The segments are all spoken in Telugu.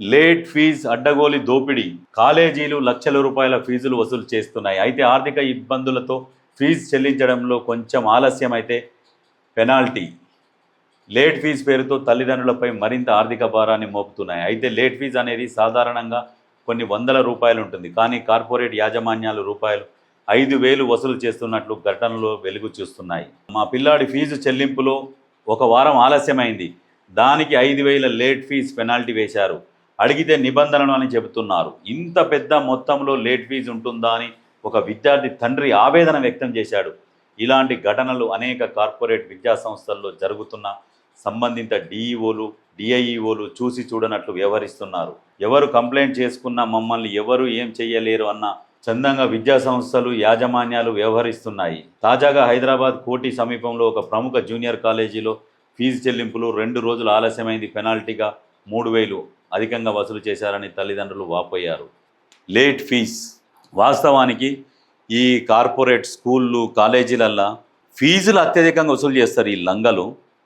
లేట్ ఫీజు అడ్డగోలి దోపిడీ కాలేజీలు లక్షల రూపాయల ఫీజులు వసూలు చేస్తున్నాయి. అయితే ఆర్థిక ఇబ్బందులతో ఫీజు చెల్లించడంలో కొంచెం ఆలస్యం అయితే పెనాల్టీ. లేట్ ఫీజు పేరుతో తల్లిదండ్రులపై మరింత ఆర్థిక భారాన్ని మోపుతున్నాయి. అయితే లేట్ ఫీజు అనేది సాధారణంగా కొన్ని వందల రూపాయలు ఉంటుంది. కానీ కార్పొరేట్ యాజమాన్యాలు రూపాయలు ఐదు వేలు వసూలు చేస్తున్నట్లు ఘటనలో వెలుగు చూస్తున్నాయి. మా పిల్లాడి ఫీజు చెల్లింపులో ఒక వారం ఆలస్యమైంది. దానికి ఐదు వేల లేట్ ఫీజు పెనాల్టీ వేశారు. అడిగితే నిబంధనలు అని చెబుతున్నారు. ఇంత పెద్ద మొత్తంలో లేట్ ఫీజు ఉంటుందా అని ఒక విద్యార్థి తండ్రి ఆవేదన వ్యక్తం చేశాడు. ఇలాంటి ఘటనలు అనేక కార్పొరేట్ విద్యా సంస్థల్లో జరుగుతున్న సంబంధిత డిఈఓలు డిఐఈఓలు చూసి చూడనట్లు వ్యవహరిస్తున్నారు. ఎవరు కంప్లైంట్ చేసుకున్నా మమ్మల్ని ఎవరు ఏం చెయ్యలేరు అన్న చందంగా విద్యా సంస్థలు యాజమాన్యాలు వ్యవహరిస్తున్నాయి. తాజాగా హైదరాబాద్ కోటి సమీపంలో ఒక ప్రముఖ జూనియర్ కాలేజీలో ఫీజు చెల్లింపులు రెండు రోజులు ఆలస్యమైంది పెనాల్టీగా. మూడు వేలు అధికంగా వసూలు చేశారని తల్లిదండ్రులు వాపోయారు. Late fee. వాస్తవానికి ఈ కార్పొరేట్ స్కూళ్ళు కాలేజీలల్లో ఫీజులు అత్యధికంగా వసూలు చేస్తారు ఈ లంగలు.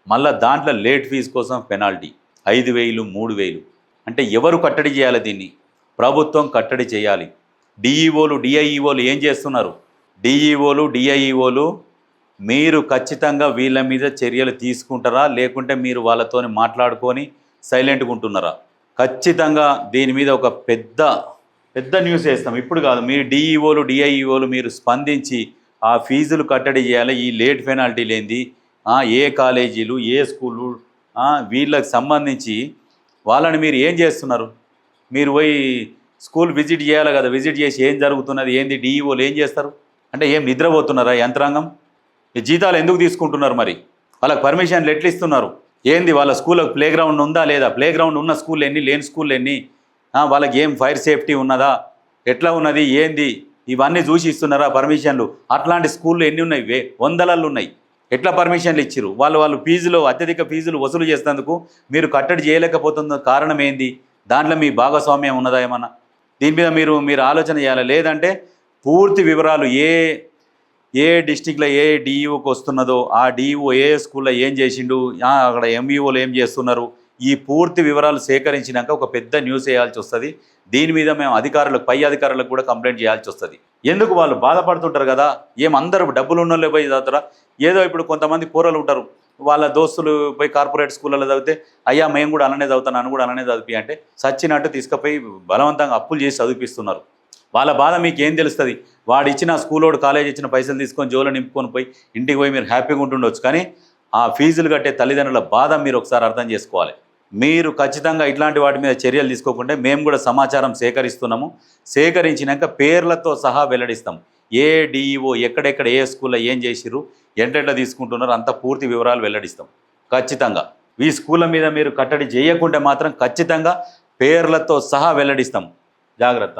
మళ్ళీ దాంట్లో లేట్ ఫీజు కోసం పెనాల్టీ. ఐదు వేలు మూడు వేలు అంటే ఎవరు కట్టడి చేయాలి దీన్ని? ప్రభుత్వం కట్టడి చేయాలి. డిఈఓలు డిఐఈఓలు ఏం చేస్తున్నారు? డిఈఓలు డిఐఈఓలు మీరు ఖచ్చితంగా వీళ్ళ మీద చర్యలు తీసుకుంటారా? లేకుంటే మీరు వాళ్ళతో మాట్లాడుకొని సైలెంట్గా ఉంటున్నారా? ఖచ్చితంగా దీని మీద ఒక పెద్ద పెద్ద న్యూస్ వేస్తాం ఇప్పుడు కాదు మీరు డిఈఓలు డిఐఈఓలు మీరు స్పందించి ఆ ఫీజులు కట్టడి చేయాలి. ఈ లేట్ పెనాల్టీ లేనిది ఏ కాలేజీలు ఏ స్కూళ్ళు వీళ్ళకి సంబంధించి వాళ్ళని మీరు ఏం చేస్తున్నారు? మీరు పోయి స్కూల్ విజిట్ చేయాలి కదా విజిట్ చేసి ఏం జరుగుతున్నది ఏంది డిఈఓలు ఏం చేస్తారు? అంటే ఏం నిద్రపోతున్నారా యంత్రాంగం? ఈ జీతాలు ఎందుకు తీసుకుంటున్నారు మరి? వాళ్ళకి పర్మిషన్లు ఎట్లా ఇస్తున్నారు? ఏంది వాళ్ళ స్కూల్లో ప్లే గ్రౌండ్ ఉందా లేదా? ప్లే గ్రౌండ్ ఉన్న స్కూల్ ఎన్ని లేని స్కూల్ ఎన్ని వాళ్ళకి ఏం ఫైర్ సేఫ్టీ ఉన్నదా? ఎట్లా ఉన్నది? ఏంది? ఇవన్నీ చూసి ఇస్తున్నారా పర్మిషన్లు? అట్లాంటి స్కూళ్ళు ఎన్ని ఉన్నాయి? వే వందలల్లో ఉన్నాయి. ఎట్లా పర్మిషన్లు ఇచ్చారు వాళ్ళు వాళ్ళు ఫీజులు అత్యధిక ఫీజులు వసూలు చేసినందుకు మీరు కట్టడి చేయలేకపోతున్న కారణం ఏంది? దాంట్లో మీ భాగస్వామ్యం ఉన్నదా ఏమన్నా? దీని మీద మీరు మీరు ఆలోచన చేయాలి? లేదంటే పూర్తి వివరాలు ఏ ఏ డిస్టిక్లో ఏ డిఈఓకి వస్తున్నదో ఆ డిఈఓ ఏ స్కూల్లో ఏం చేసిండు అక్కడ ఎంఈఓలు ఏం చేస్తున్నారు ఈ పూర్తి వివరాలు సేకరించినాక ఒక పెద్ద న్యూస్ వేయాల్సి వస్తుంది. దీని మీద మేము అధికారులకు పై అధికారులకు కూడా కంప్లైంట్ చేయాల్సి వస్తుంది. ఎందుకు వాళ్ళు బాధపడుతుంటారు కదా? ఏం అందరూ డబ్బులు ఉన్న పోయి చదువుతారా? ఏదో ఇప్పుడు కొంతమంది కూరలు ఉంటారు. వాళ్ళ దోస్తులు పోయి కార్పొరేట్ స్కూళ్ళలో చదివితే అయ్యా మేము కూడా అలానే చదువుతాను నన్ను కూడా అలానే చదివి అంటే సచ్చినట్టు తీసుకుపోయి బలవంతంగా అప్పులు చేసి చదివిపిస్తున్నారు. వాళ్ళ బాధ మీకు ఏం తెలుస్తుంది? వాడు ఇచ్చిన స్కూలోడు కాలేజ్ ఇచ్చిన పైసలు తీసుకొని జోలో నింపుకొని పోయి ఇంటికి పోయి మీరు హ్యాపీగా ఉంటుండొచ్చు. కానీ ఆ ఫీజులు కట్టే తల్లిదండ్రుల బాధ మీరు ఒకసారి అర్థం చేసుకోవాలి. మీరు ఖచ్చితంగా ఇట్లాంటి వాటి మీద చర్యలు తీసుకోకుండా మేము కూడా సమాచారం సేకరిస్తున్నాము. సేకరించినాక పేర్లతో సహా వెల్లడిస్తాం. ఏ డిఈఓ ఎక్కడెక్కడ ఏ స్కూల్లో ఏం చేసిర్రు ఎంటెట్లా తీసుకుంటున్నారు అంత పూర్తి వివరాలు వెల్లడిస్తాం. ఖచ్చితంగా. ఈ స్కూళ్ళ మీద మీరు కట్టడి చేయకుంటే మాత్రం ఖచ్చితంగా పేర్లతో సహా వెల్లడిస్తాం. జాగ్రత్త.